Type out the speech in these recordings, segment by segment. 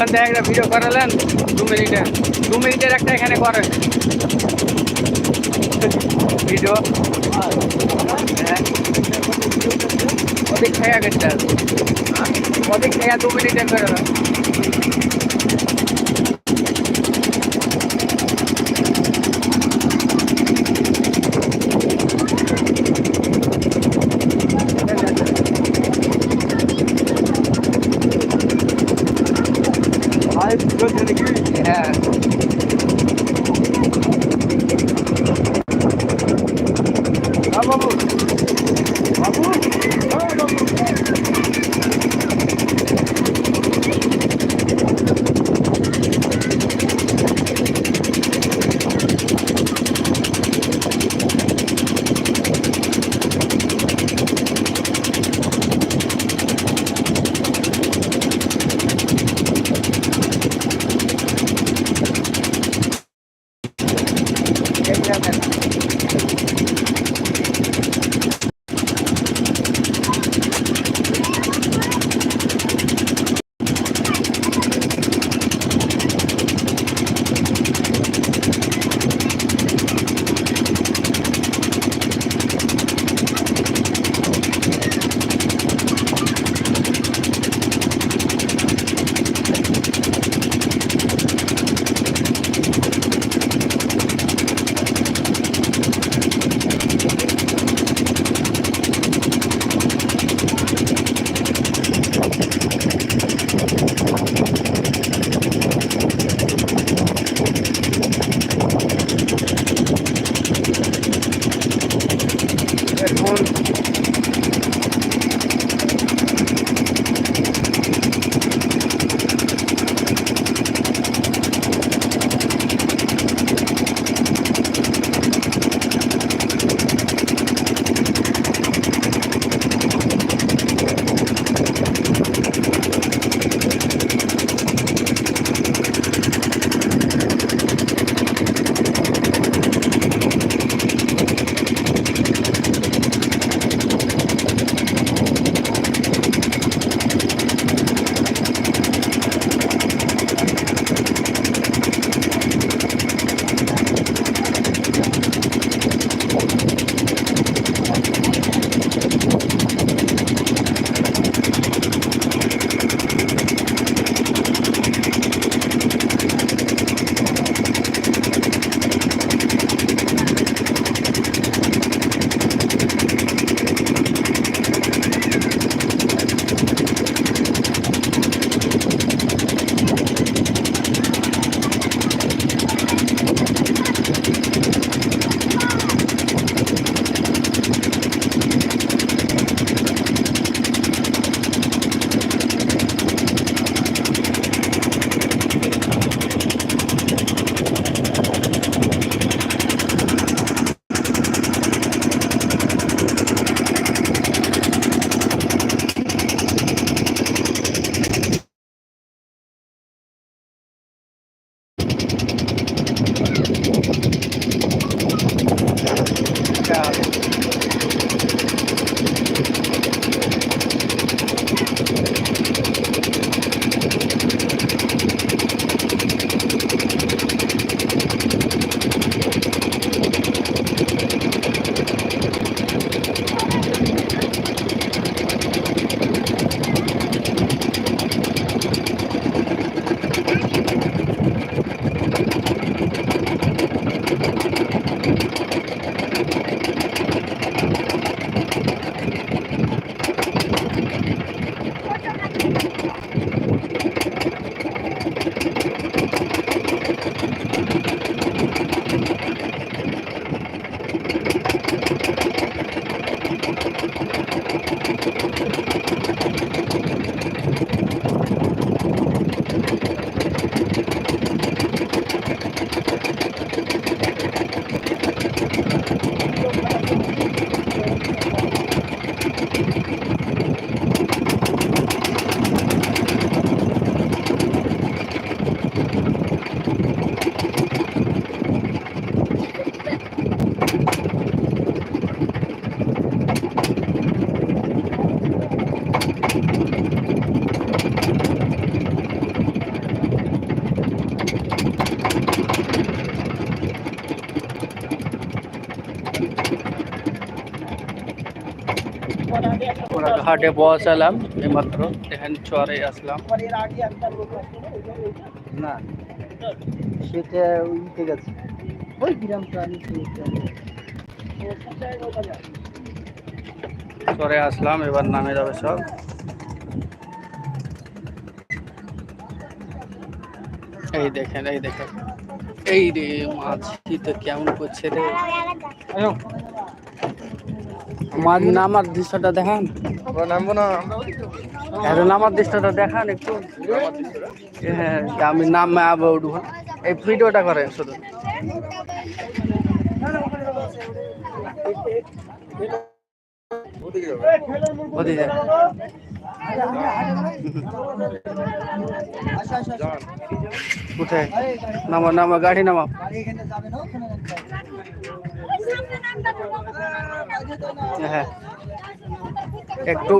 ওখান থেকে একটা ভিডিও করালেন, দু মিনিটের দু মিনিটের একটা এখানে করেন ভিডিও হ্যাঁ। খেয়া থেকে গেছে। ওদিক খেয়া দু মিনিটের করে ঘাটে পৌঁছালাম এইমাত্র। এখানে চরে আসলাম। না সেটা উঠে গেছে। ওই গ্রামটা চরে আসলাম এবার নামে যাবে সব। এই দেখেন এই দেখেন। এই রে মাছ কি তো কেমন করছে রে। মাছ নামার দৃশ্যটা দেখান। নামবো না এত নামার দৃশ্যটা দেখান একটু। হ্যাঁ আমি নাম আবার উঠবো এই ভিডিওটা করেন শুধু। কোথায় নামা নামা গাড়ি নামা। হ্যাঁ একটু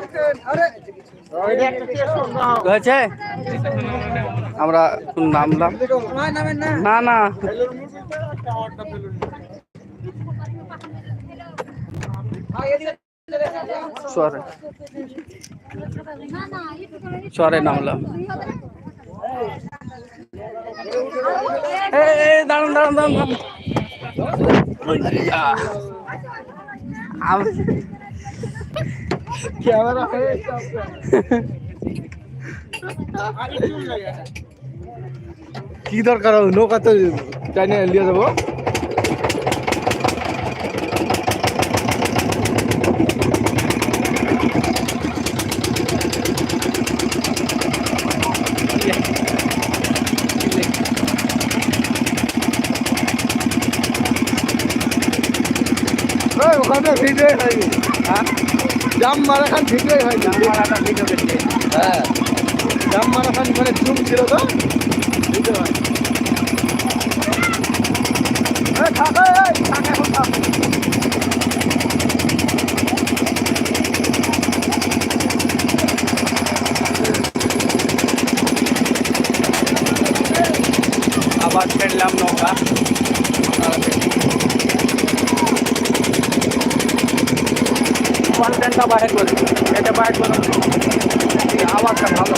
হয়েছে আমরা নামলাম না না চরে চরে নামলাম এই, এই, দাঁড়ান দাঁড়ান দাঁড়ান দাঁড়ান। ওই, আহ। কি দরকার নৌকা তো টাইনে নিয়ে যাব ওখানে ভিডিও হয়নি হ্যাঁ? জাম মারাখান ভিডিও হয়নি আমার একটা ভিডিও দেখছি। হ্যাঁ জাম মারাখান ওখানে জুম ছিল তো ভিডিও হয়নি এই, থাক, এখন থাক। আবার ফেললাম নৌকা কন্টেন্টটা বাইরে করি এটা বাইরে করো এই আওয়াজটা ভালো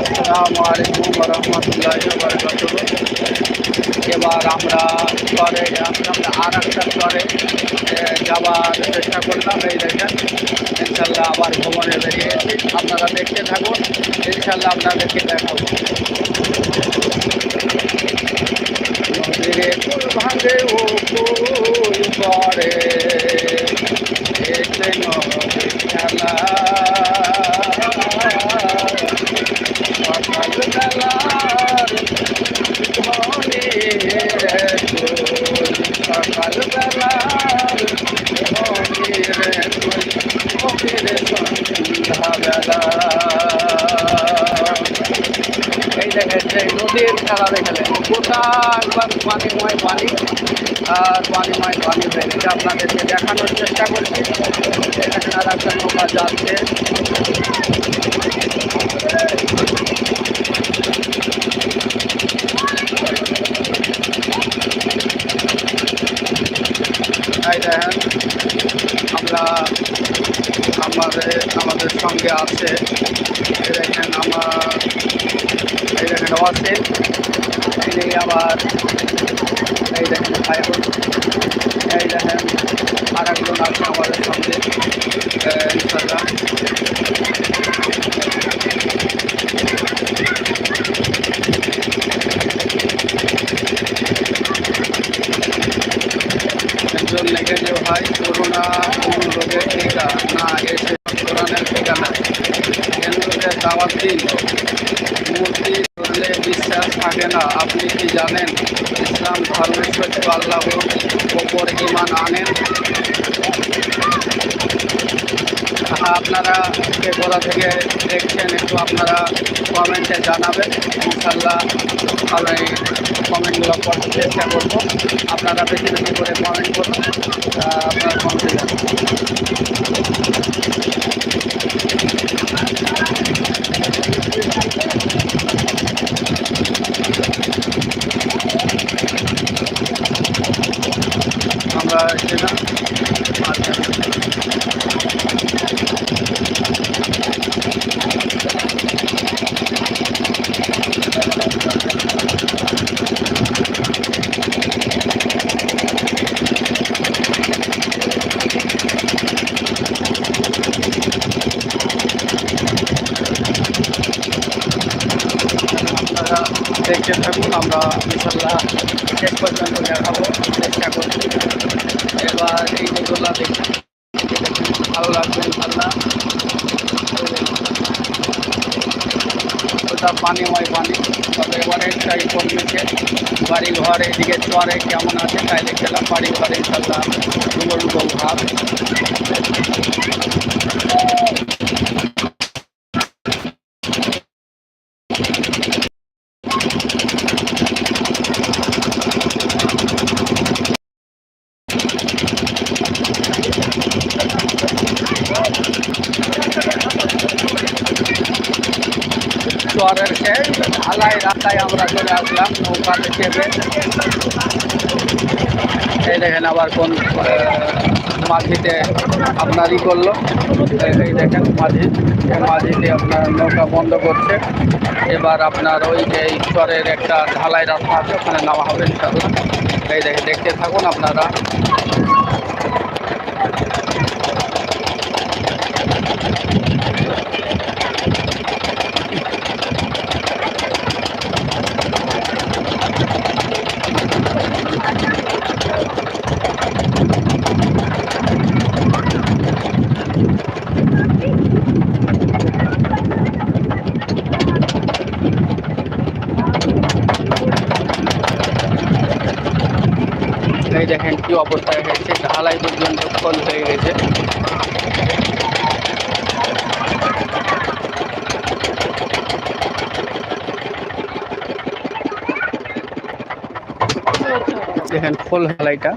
আসসালামু আলাইকুম রাহমাতুল্লাহি ওয়া এবার আমরা চরে আমরা আর একটা এ, যাওয়ার চেষ্টা করলাম এই দেখেন। ইনশাল্লাহ আবার ভ্রমণে বেরিয়েছি আপনারা দেখতে থাকুন ইনশাল্লাহ আপনাদেরকে দেখাবো। ফুল ভাঙে ও ফুল করে। এতে খেলা। সকাল বেলার সকাল রে বেলা। দেখেন যে নদীর খেলা দেখালেন গোটা একবার পানিময় পানি আর পানিময় পানি হয়ে গেছে আপনাদেরকে দেখানোর চেষ্টা করছি এখানে একটা নৌকা যাচ্ছে দেখেন আমরা আমাদের আমাদের সঙ্গে আছে। দেখেন আমার দেখেন ওয়াসিল এই আবার এই দেখেন ভাইহুল এই দেখেন আর একজন আছে আমাদের সঙ্গে একজন লেগে যে, ভাই, করোনা রোগের টিকা না এসে কোরআনের ঠিকানা কেন্দ্রকে দাওয়াত দিন। মূর্তি থাকে না। আপনি কি জানেন, ইসলাম ধর্মের সত্য আল্লাহ ওপর ইমান আনেন? আপনারা কে কোথা থেকে দেখছেন, একটু আপনারা কমেন্টে জানাবেন। ইনশাল্লাহ আমি কমেন্টগুলো পড়তে চেষ্টা করব। আপনারা বেশি বেশি করে কমেন্ট করুন আপনারা কমেন্টে জানাবেন আমরা সেটা আচ্ছা আপনারা দেখতে থাকুন আমরা ইনশাল্লাহ শেষ পর্যন্ত দেখাবো, চেষ্টা করছি এবার এই যেগুলো দেখি ভালো লাগবে ওটা পানিময় পানি। তবে অনেকটাই কমিয়েছে বাড়ি ঘর এদিকে চরে, কেমন আছে তাই দেখছিলাম বাড়ি ঘরে ইনশাল্লাহ ভাব। শেষ ঢালাই রাস্তায় আমরা চলে আসলাম নৌকাতে চেপে এই দেখেন আবার কোন মাঝিতে আপনার ই করল। এই দেখেন মাঝি মাঝিতে আপনার নৌকা বন্ধ করছে। এবার আপনার ওই যে ঈশ্বরের একটা ঢালাই রাস্তা আছে, ওখানে নামা হবে ইনশাল্লাহ এই দেখে দেখতে থাকুন আপনারা এই দেখেন কি অবস্থায় হয়েছে ঢালাই পর্যন্ত ফল হয়ে গেছে। দেখেন ফুল ঢালাইটা।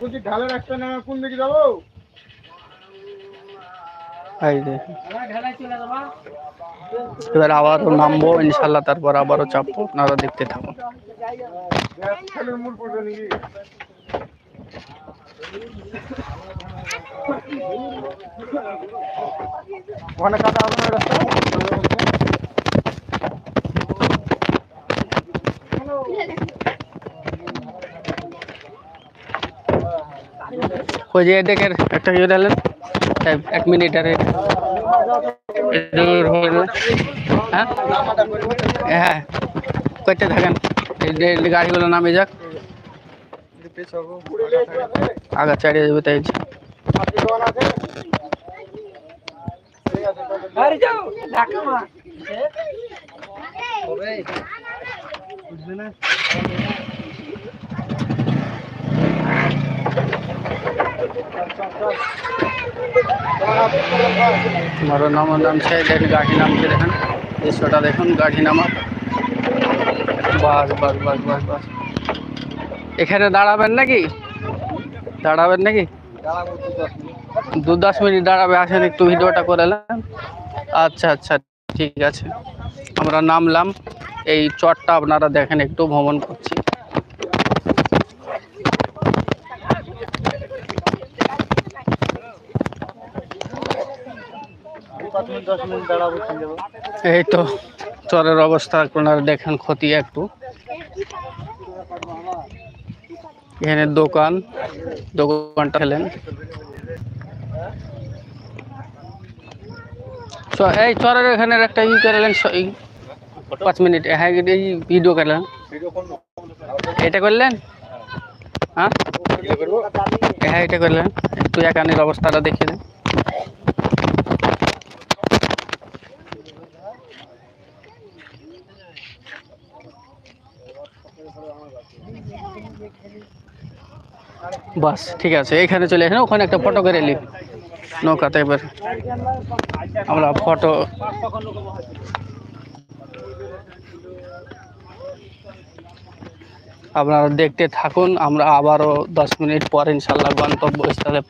বলছি ঢালে রাখতে না কোন দিকে যাব? এই দেখেন। এবার আবারও নামবো ইনশাল্লাহ তারপর আবারও চাপবো আপনারা দেখতে থাকুন। ছেলের মূল ওখানে কাটা হবে না রাস্তা ওই যে দেখেন একটা এক- এক মিনিট আরে। হ্যাঁ হ্যাঁ? করতে থাকেন। এই যে- এই গাড়িগুলো নামে যাক। আগা চালিয়ে যাবে তাই আরে যাও ঢাকা মা উঠবে না মারো নামার নামছে দেখেন গাড়ি নামছে দেখেন দৃশ্যটা দেখুন গাড়ি নামা বাস বাস বাস বাস বাস এখানে দাঁড়াবেন নাকি দাঁড়াবেন নাকি দু দশ মিনিট দাঁড়াবে আসেন একটু ভিডিওটা করে নেন আচ্ছা আচ্ছা ঠিক আছে আমরা নামলাম এই চটটা আপনারা দেখেন একটু ভ্রমণ করছি পাঁচ মিনিট দশ মিনিট দাঁড়াবো চলে যাব এই তো, চরের অবস্থা, আপনারা দেখেন ক্ষতি একটু। এখানে দোকান, দোকানটা খেলেন। এই চরের এখানে একটা ই করলেন পাঁচ মিনিট হ্যাঁ ভিডিও করলেন। এটা করলেন? হ্যাঁ? হ্যাঁ এটা করলেন। একটু এখানের অবস্থাটা দেখে দেন বাস, ঠিক আছে, এখানে চলে আসেন, ওখানে একটা ফটো করে নি নৌকাতে এবার আমরা ফটো আপনারা দেখতে থাকুন, আমরা আবারও দশ মিনিট পর ইনশাল্লাহ গন্তব্যস্থলে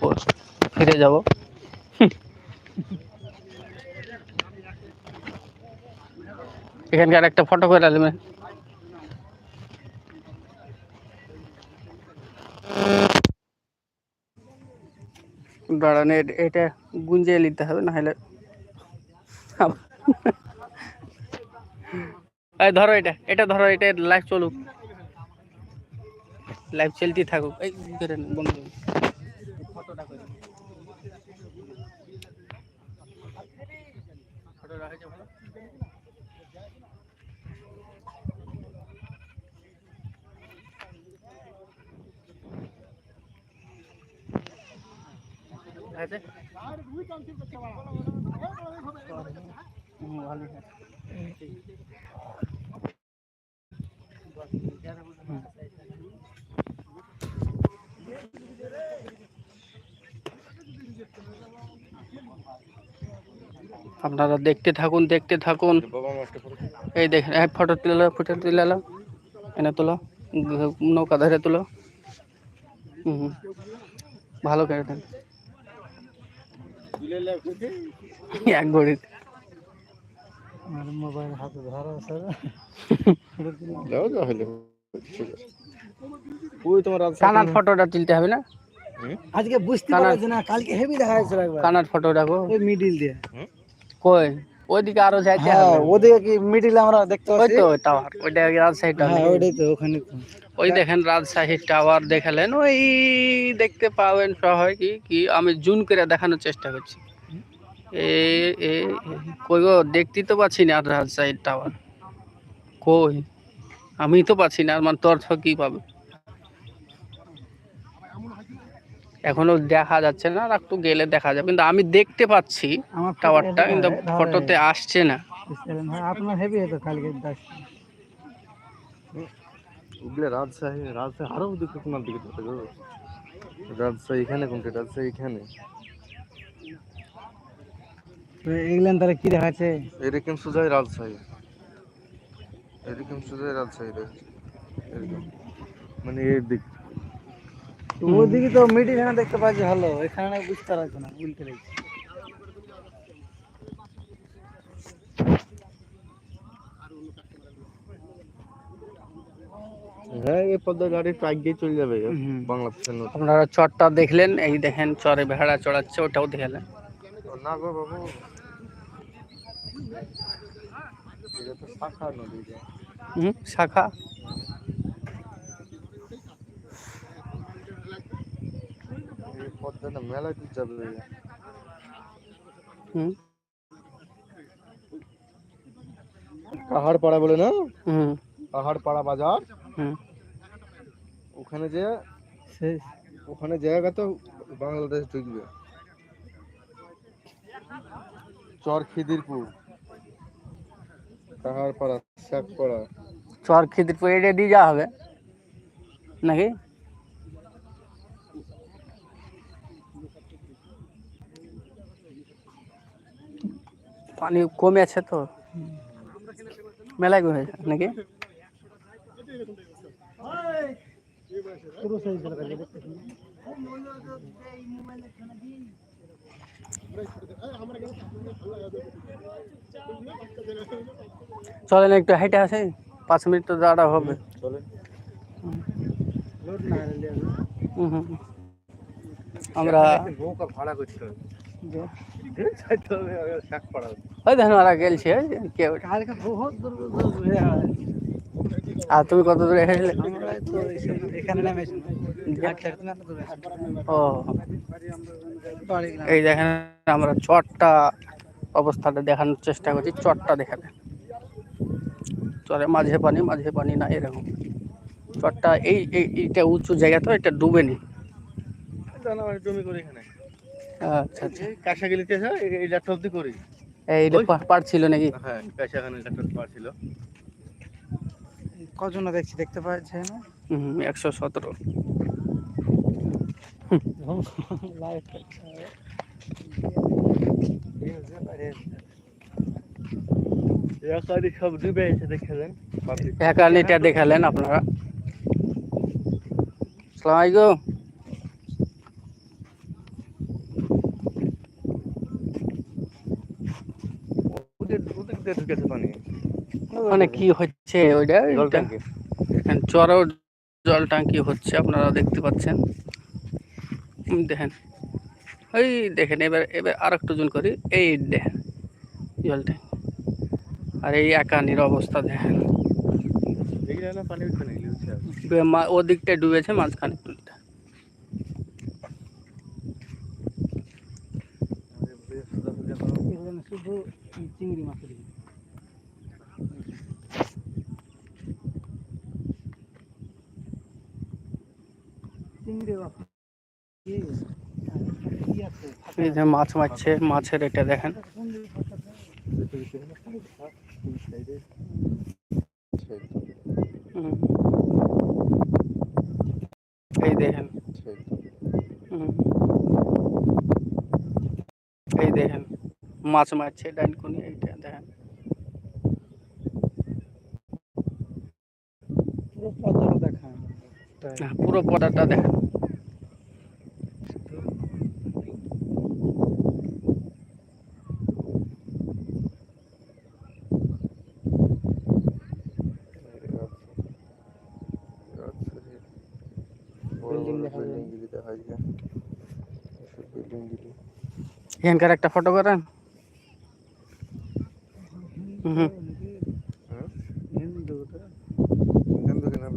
ফিরে যাব। এখানকার একটা ফটো করে নেবেন দাঁড়ান এটা গুঞ্জে নিতে হবে না হলে ধরো এটা এটা ধরো, এটা লাইভ চলুক। লাইভ চলতে থাকুক। এই বন্ধ ফটোটা করে আপনারা দেখতে থাকুন দেখতে থাকুন। এই দেখেন এক ফটো তুলে ফটো তুলে এনে তোলো, নৌকা ধরে তোলো। হুম হুম। ভালো করে এক ঘড়ি মোবাইল হাতে ধরা আছে দাও যা হইলে। ওই তোমার কানার ফটোটা তুলতে হবে না? আজকে বুঝতে না কালকে হেভি দেখা যাচ্ছিল একবার। কানার ফটোটা গো। ওই মিডিল দিয়ে। কই? ওইদিকে আরও যাইতে হ্যাঁ হবে। ওদিকে কি মিডিল আমরা দেখতে ওই পাচ্ছি? তো টাওয়ার ওইটা রাজশাহী হ্যাঁ টাওয়ার ওইটাই তো ওখানে তো। ওই দেখেন রাজশাহী টাওয়ার দেখালেন ওই দেখতে পাবেন সবাই কি কি আমি জুন করে দেখানোর চেষ্টা করছি। এ এ কই গো দেখতে তো পাচ্ছি না রাজশাহী টাওয়ার। কই? আমি তো পাচ্ছি না আর মানে তোর কি পাবে? এখনও দেখা যাচ্ছে না আর একটু গেলে দেখা যাবে কিন্তু আমি দেখতে পাচ্ছি টাওয়ারটা কিন্তু ফটোতে আসছে না। হ্যাঁ আপনার হেভি হতো কালকে ওগুলো রাজশাহী রাজশাহী আরও দিকে কোনার দিকে যেতে গো। রাজশাহী এখানে কোনটা? রাজশাহী এখানে। এগুলেন তাহলে কি দেখাচ্ছে? এরকম সোজাই রাজশাহী। এরকম সোজাই রাজশাহী এরকম। মানে এর দিক। ওদিকে তো মিডিল এখানে দেখতে পাচ্ছি ভালো এখানে বুঝতে পারছি না উল্টে লাগছে হ্যাঁ এই পদ্মা গাড়ি ট্রাক দিয়ে চলে যাবে। বাংলাদেশের নদী আপনারা চরটা দেখলেন এই দেখেন চরে ভেড়া চড়াচ্ছে ওটাও দেখলেন। না গো বাবু। এটা তো শাখা নদী হুম শাখা। মেলায় দূর যাবে। হুম। পাহাড় পাড়া বলে না? হুম। পাহাড় পাড়া বাজার? হুম। ওখানে যে সেই। ওখানে জায়গা তো বাংলাদেশ ঢুকবে। চর খিদিরপুর পাহাড় পাড়া শেখ পাড়া চর খিদিরপুর এটা দিয়ে যাওয়া হবে? নাকি? পানি কমে আছে তো। মেলায় কমেছে নাকি? চলেন একটু হেঁটে আসে পাঁচ মিনিট তো দাঁড়া হবে চলে হুম হুম। আমরা নৌকা ভাড়া করতে হবে শেখ পাড়া ওই দেখেন ওরা গেলছে কেউ বহুত দূর দূর ঘুরে হয়। আর তুমি কত দূরে আমরা এই- ও। দেখেন আমরা চটটা অবস্থাটা দেখানোর চেষ্টা করছি চটটা দেখাতে চরে মাঝে পানি মাঝে পানি না এরকম। চটটা এই এই এইটা উঁচু জায়গা তো এটা ডুবেনি। জানা জমি করি এখানে। আচ্ছা আচ্ছা। এই ল্যাপটপ দিয়ে করি। পার ছিল নাকি? হ্যাঁ ল্যাপটপ পাচ্ছিল কজন দেখছি দেখতে পাচ্ছে না। হুম একশো সতেরো। দেখেলেন আপনারা। সালাম আলাইকুম। ঢুকেছে পানি। মানে কি হচ্ছে? ওইটা জল? ট্যাঙ্কে এখানে চড়াও জল টাঙ্কি হচ্ছে আপনারা দেখতে পাচ্ছেন। দেখেন। ওই দেখেন এবার এবার আর একটু জুন করি। এই দেখেন জল ট্যাঙ্কি আর এই একানির অবস্থা দেখেন। ওদিকটা ডুবেছে মাঝখানে টুলটা শুধু চিংড়ি মাছ চিংড়ি মাছ কি কি আছে এই যে মাছ মারছে মাছের এটা দেখেন। এই দেখেন। এই দেখেন মাছ মারছে ডানকুনি এইটা দেখেন। পুরো দেখায় হ্যাঁ, পুরো পদাটা দেখেন Building দেখা যায়। বিল্ডিং গিরি দেখা যায় বিল্ডিং গিরি এখানকার একটা ফটো করেন। হ্যাঁ হিন্দু হিন্দু কিনা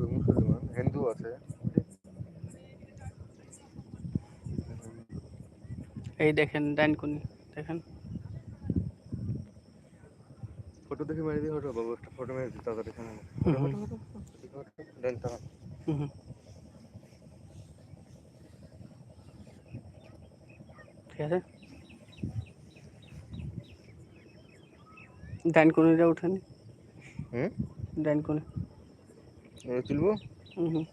আছে এই দেখেন দেখেন ফটো দেখে মেরে দিয়ে ফটো বাবু একটা ফটো মেরে দিই তাড়াতাড়ি এখানে। তা হুম। ঠিক আছে ডানকুনিটা উঠেনি হুম ডানকুনি এবার তুলবো হুম।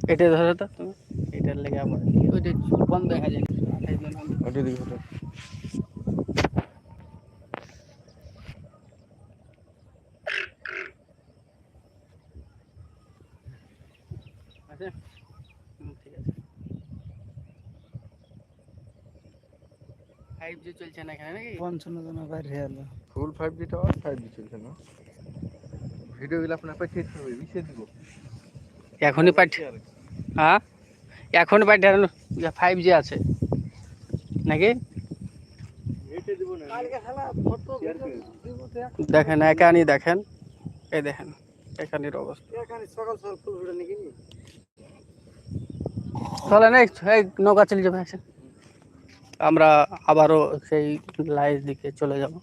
এটা ধরো তো তুমি এটার লেগে আবার ওইটা বন্ধ দেখা যায় না। আঠাশ জন হবে। ওটা দিকে ফটো আছে হুম, ঠিক আছে ফাইভ জি চলছে না এখানে নাকি? পঞ্চান্ন জন বাইরে এলো full five G tower five G চলছে না? ভিডিওগুলো আপনার পাঠিয়ে দিতে হবে দিব। এখনই পাঠ হ্যাঁ? এখনই পাঠানো ফাইভ জি আছে। নাকি? দেখেন একানি দেখেন। এই দেখেন একানির অবস্থা। এখানে সকাল সকাল ফুল ফুটে চলে না এই নৌকা চলে যাবে আসেন। আমরা আবারও সেই লাইভ দিকে চলে যাব।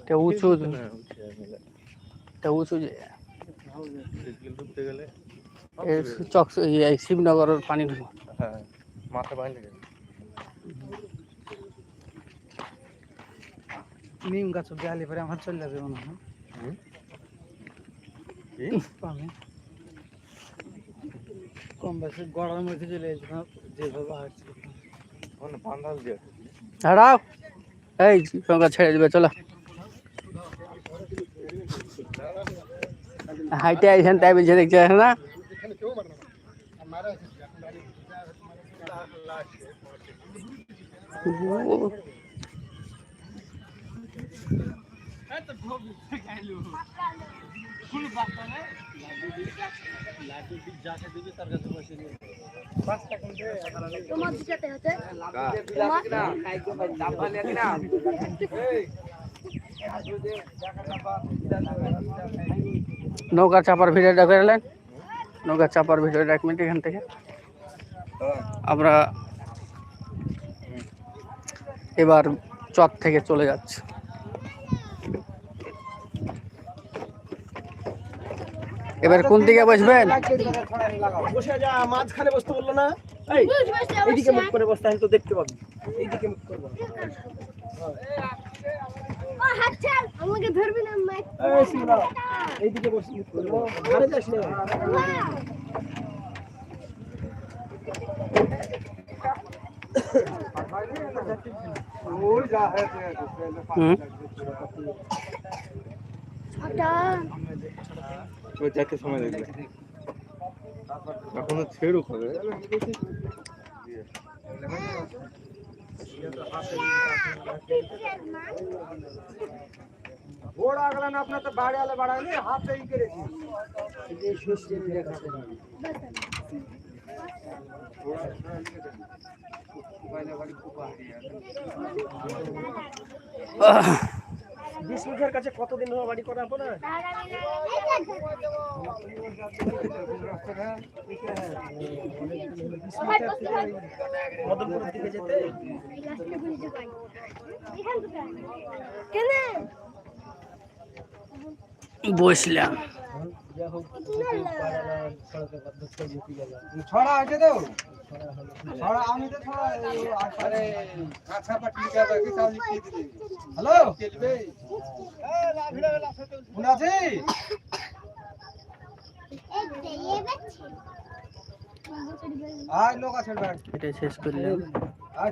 এটা উঁচু এটা উঁচু যে ডুবতে গেলে এই চক এই শিবনগরের পানি ঢুকে। হ্যাঁ মাথা বাইরে গেলে নিম গাছ গেলে পরে আমার চলে যাবে মনে হয়। হুম? কি? কম বেশি গড়ার মধ্যে চলে এসেছিলাম যেভাবে আসছে। পান্ডাল দিয়ে। দাঁড়াও এই নৌকা ছেড়ে দিবে চলো। হাইটে আইসেন তাই বলছে দেখছে না? ও, নৌকা চাপার ভিডিওটা করলেন নৌকা চাপার ভিডিওটা এক মিনিট এখান থেকে? আমরা এবার চক থেকে চলে যাচ্ছি। এবার কোন দিকে বসবেন? বসে যা মাঝখানে বসতে বলল না। এই এইদিকে মুখ করে বসতে তো দেখতে পাবি। এইদিকে মুখ করব আমাকে ধরবি না মাইক এই শিবরা এইদিকে বসে মুখ করব ঘরে যাস না হুম। ওই যেতে সময় লাগবে। এখনও ছেড়ুক হবে ঘোড়া গেল না আপনার তো বাড়ি আলে বাড়াইলে হাতে ই করেছি এই সুস্থ দেখাতে বিষ্ণুদের কাছে কতদিন হলো বাড়ি করা আপনার মদনপুরের দিকে যেতে? কেন? বসলাম। ছড়া আছে তো? ছড়া ছড়া আরে লোক আছে এটা শেষ করলাম। আর